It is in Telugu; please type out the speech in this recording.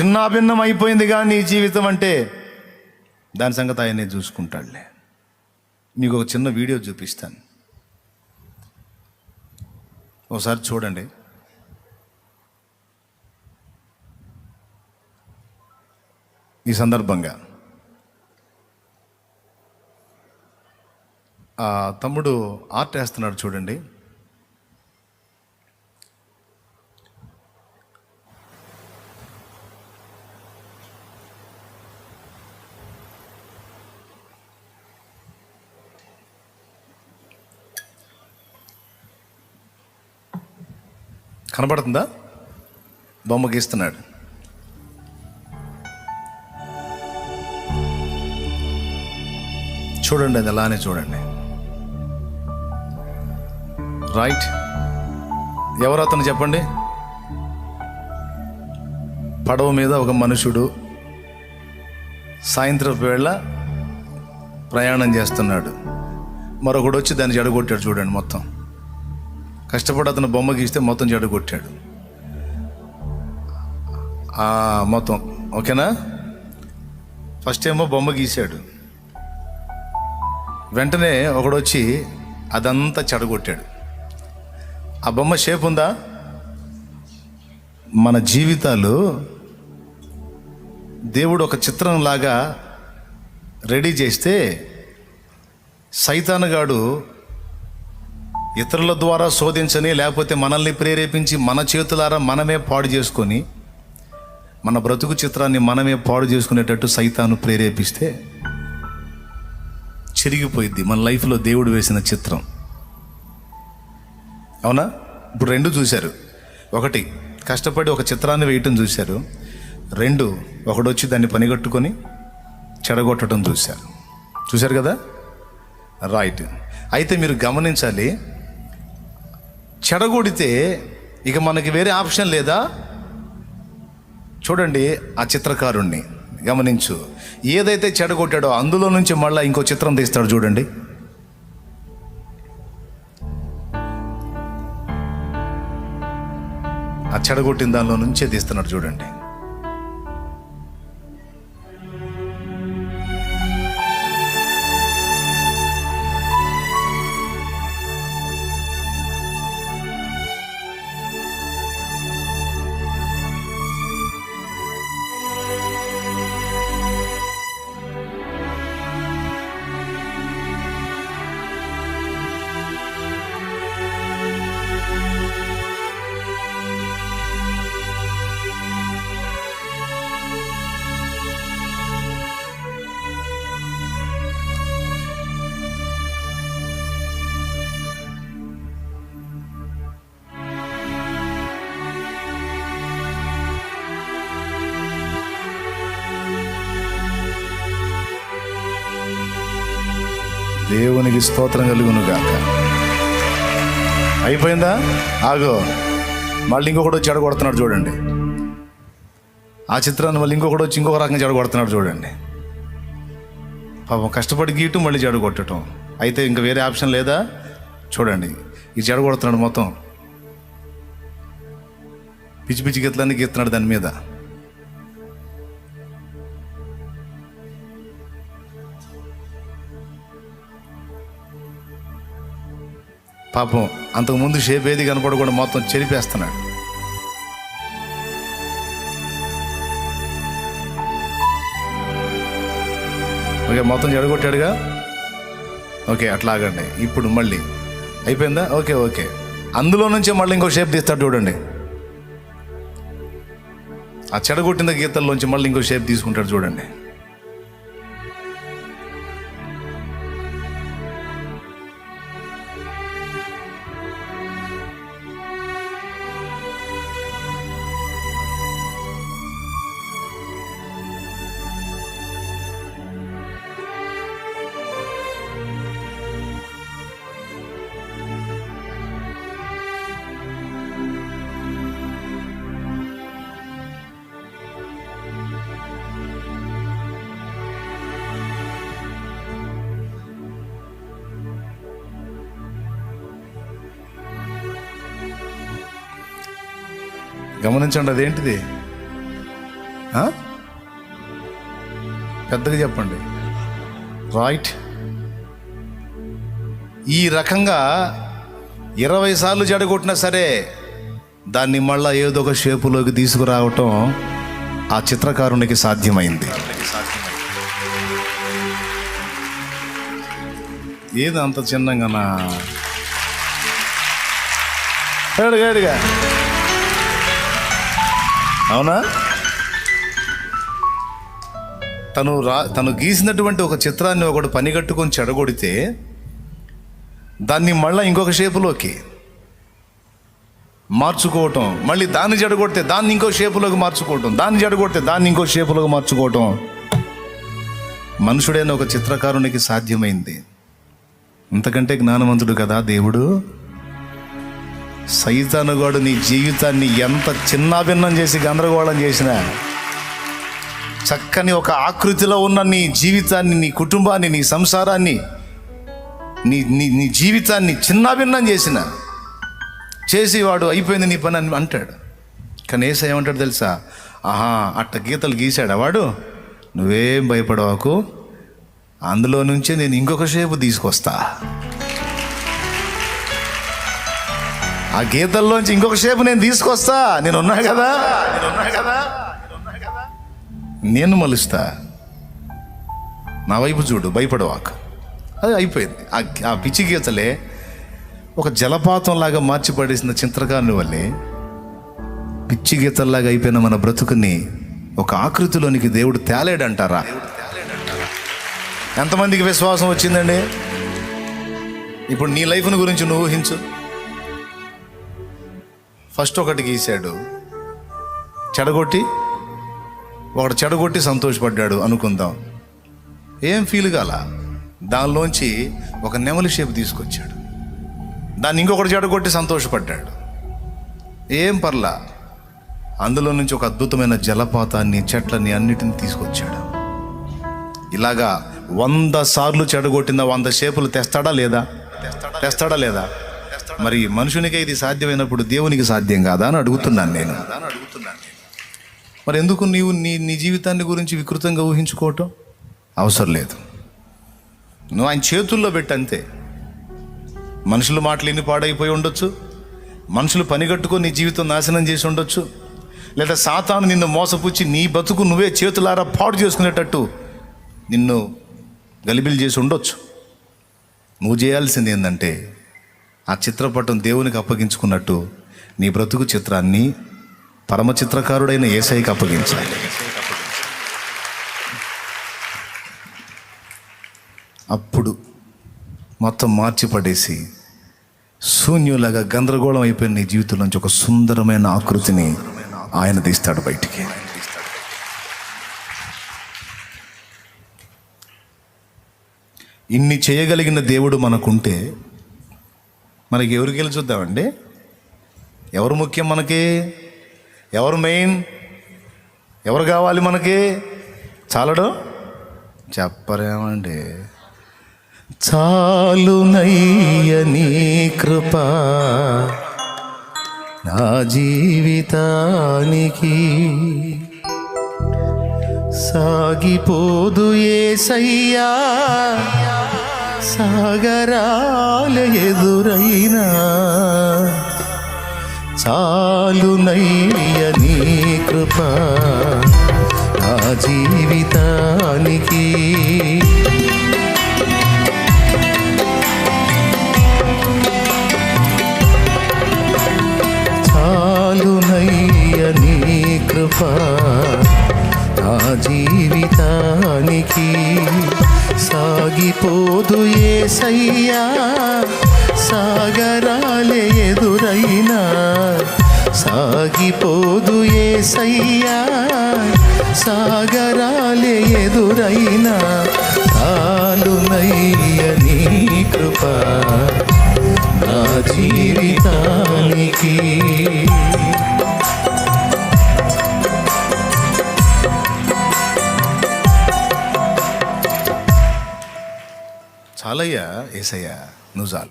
చిన్నాభిన్నం అయిపోయింది కానీ నీ జీవితం అంటే దాని సంగతి ఆయనే చూసుకుంటాడులే. మీకు ఒక చిన్న వీడియో చూపిస్తాను. ఒకసారి చూడండి. ఈ సందర్భంగా ఆ తమ్ముడు ఆర్ట్ వేస్తున్నాడు చూడండి. కనబడుతుందా? బొమ్మ గీస్తున్నాడు. చూడండి అది అలానే చూడండి. రైట్. ఎవరు అతను చెప్పండి? పడవ మీద ఒక మనుషుడు సాయంత్రం వేళ ప్రయాణం చేస్తున్నాడు. మరొకడు వచ్చి దాన్ని జడగొట్టాడు చూడండి మొత్తం. కష్టపడి అతను బొమ్మ గీస్తే మొత్తం జడగొట్టాడు కొట్టాడు. మొత్తం. ఓకేనా? ఫస్ట్ ఏమో బొమ్మ గీశాడు. వెంటనే ఒకడొచ్చి అదంతా చెడగొట్టాడు ఆ బొమ్మ షేప్ ఉందా? మన జీవితాలు దేవుడు ఒక చిత్రంలాగా రెడీ చేస్తే సైతానుగాడు ఇతరుల ద్వారా శోధించని లేకపోతే మనల్ని ప్రేరేపించి మన చేతులారా మనమే పాడు చేసుకొని మన బ్రతుకు చిత్రాన్ని మనమే పాడు చేసుకునేటట్టు సైతాను ప్రేరేపిస్తే చిరిగిపోయింది మన లైఫ్లో దేవుడు వేసిన చిత్రం. అవునా? ఇప్పుడు రెండు చూశారు. ఒకటి కష్టపడి ఒక చిత్రాన్ని వేయటం చూశారు. రెండు ఒకడొచ్చి దాన్ని పనిగట్టుకొని చెడగొట్టడం చూశారు. చూశారు కదా? రైట్. అయితే మీరు గమనించాలి చెడగొడితే ఇక మనకి వేరే ఆప్షన్ లేదా? చూడండి ఆ చిత్రకారుణ్ణి గమనించు. ఏదైతే చెడగొట్టాడో అందులో నుంచి మళ్ళీ ఇంకో చిత్రం తీస్తాడు చూడండి. ఆ చెడగొట్టిన దానిలో నుంచే తీస్తున్నాడు చూడండి. దేవునికి స్తోత్రం కలుగునుగాక. అయిపోయిందా? ఆగో. మళ్ళీ ఇంకొకటి వచ్చి చెడగొడుతున్నాడు చూడండి. ఆ చిత్రాన్ని మళ్ళీ ఇంకొకటి వచ్చి ఇంకొక రకంగా చెడగొడుతున్నాడు చూడండి. పాపం కష్టపడి గీయటం మళ్ళీ చెడగొట్టడం అయితే ఇంకా వేరే ఆప్షన్ లేదా? చూడండి. ఈ చెడగొడుతున్నాడు మొత్తం. పిచ్చి పిచ్చి గీతలన్నీ గీస్తున్నాడు దాని మీద. పాపం అంతకుముందు షేప్ ఏది కనపడకుండా మొత్తం చెరిపేస్తున్నాడు. ఓకే మొత్తం చెడగొట్టాడుగా? ఓకే అట్లాగండి. ఇప్పుడు మళ్ళీ. అయిపోయిందా? Okay okay. అందులో నుంచే మళ్ళీ ఇంకో షేప్ తీస్తాడు చూడండి. ఆ చెడగొట్టిన గీతల్లోంచి మళ్ళీ ఇంకో షేప్ తీసుకుంటాడు చూడండి. గమనించండి అదేంటిది? పెద్దగా చెప్పండి. రైట్ ఈ రకంగా ఇరవై సార్లు జడగొట్టినా సరే దాన్ని మళ్ళా ఏదో ఒక షేపులోకి తీసుకురావటం ఆ చిత్రకారునికి సాధ్యమైంది. ఏది అంత చిన్నగానా ఏడుగా ఏడుగా. అవునా? తను రా తను గీసినటువంటి ఒక చిత్రాన్ని ఒకడు పనిగట్టుకొని చెడగొడితే దాన్ని మళ్ళీ ఇంకొక షేపులోకి మార్చుకోవటం మళ్ళీ దాన్ని జడగొడితే దాన్ని ఇంకో షేపులోకి మార్చుకోవటం దాన్ని జడగొడితే దాన్ని ఇంకో షేపులోకి మార్చుకోవటం. మనుషుడైన ఒక చిత్రకారునికి సాధ్యమైంది. ఇంతకంటే జ్ఞానవంతుడు కదా దేవుడు? సైతానుగాడు నీ జీవితాన్ని ఎంత చిన్నాభిన్నం చేసి గందరగోళం చేసినా చక్కని ఒక ఆకృతిలో ఉన్న నీ జీవితాన్ని నీ కుటుంబాన్ని నీ సంసారాన్ని నీ నీ నీ జీవితాన్ని చిన్నాభిన్నం చేసిన చేసి వాడు అయిపోయింది నీ పని అని అంటాడు. కానీ ఏసా ఏమంటాడు తెలుసా? ఆహా అట్ట గీతలు గీశాడా వాడు? నువ్వేం భయపడవాకు? అందులో నుంచే నేను ఇంకొక షేపు తీసుకొస్తా. ఆ గీతల్లోంచి ఇంకొక షేపు నేను తీసుకొస్తా. నేను ఉన్నా కదా? నేను ఉన్నా కదా? నేను మలుస్తా. నా వైపు చూడు భయపడవాక. అది అయిపోయింది. ఆ- పిచ్చి గీతలే ఒక జలపాతం లాగా మార్చి పడేసిన వల్లే పిచ్చి గీతల్లాగా అయిపోయిన మన బ్రతుకుని ఒక ఆకృతిలోనికి దేవుడు తేలేడంటారా? ఎంతమందికి విశ్వాసం వచ్చిందండి? ఇప్పుడు నీ లైఫ్ను గురించి నువ్వు ఊహించు. ఫస్ట్ ఒకటి గీశాడు. చెడగొట్టి ఒకడు చెడగొట్టి సంతోషపడ్డాడు అనుకుందాం. ఏం ఫీల్ కాల దానిలోంచి ఒక నెమలి షేప్ తీసుకొచ్చాడు. దాన్ని ఇంకొకటి చెడగొట్టి సంతోషపడ్డాడు. ఏం పర్లా? అందులో నుంచి ఒక అద్భుతమైన జలపాతాన్ని చెట్లని అన్నిటిని తీసుకొచ్చాడు. ఇలాగా వంద సార్లు చెడగొట్టిన వంద షేపులు తెస్తాడా లేదా? తెస్తాడా లేదా? మరి మనుషునికే ఇది సాధ్యమైనప్పుడు దేవునికి సాధ్యం కాదా అని అడుగుతున్నాను నేను. మరి ఎందుకు నీవు నీ నీ జీవితాన్ని గురించి వికృతంగా ఊహించుకోవటం? అవసరం లేదు. నువ్వు ఆయన చేతుల్లో పెట్టంతే మనుషులు మనుషుల మాటలు ఎన్ని పాడైపోయి ఉండొచ్చు? మనుషులు పనిగట్టుకొని నీ జీవితం నాశనం చేసి ఉండొచ్చు? లేదా సాతాను నిన్ను మోసపుచ్చి నీ బతుకు నువ్వే చేతులారా పాడు చేసుకునేటట్టు నిన్ను గలిబిలు చేసి ఉండొచ్చు? నువ్వు చేయాల్సింది ఏంటంటే ఆ చిత్రపటం దేవునికి అప్పగించుకున్నట్టు నీ బ్రతుకు చిత్రాన్ని పరమ చిత్రకారుడైన ఏసైకి అప్పగించాలి అప్పుడు మొత్తం మార్చి పడేసి శూన్యులాగా గందరగోళం అయిపోయిన నీ జీవితంలోంచి ఒక సుందరమైన ఆకృతిని ఆయన తీస్తాడు బయటికి. ఇన్ని చేయగలిగిన దేవుడు మనకుంటే మనకి ఎవరికి వెళ్ళి ఎవరు ముఖ్యం మనకి? ఎవరు మెయిన్? ఎవరు కావాలి మనకి? చాలడు? చెప్పరేమండి. చాలునయ్య నీ కృప నా జీవితానికి. సాగిపోదు ఏసయ్యా. సాగరాల ఎదురైనా చాలునయ్య నీ కృప నా జీవితానికి. చాలునయ్య నీ కృప నా జీవితానికి. సాగిపోదు ఏసయ్యా సాగరాలే ఎదురైనా. సాగిపోదు ఏసయ్యా సాగరాలే ఎదురైనా. కాలు చాలయ్యా ఏసయ్యా నువ్వు చాలు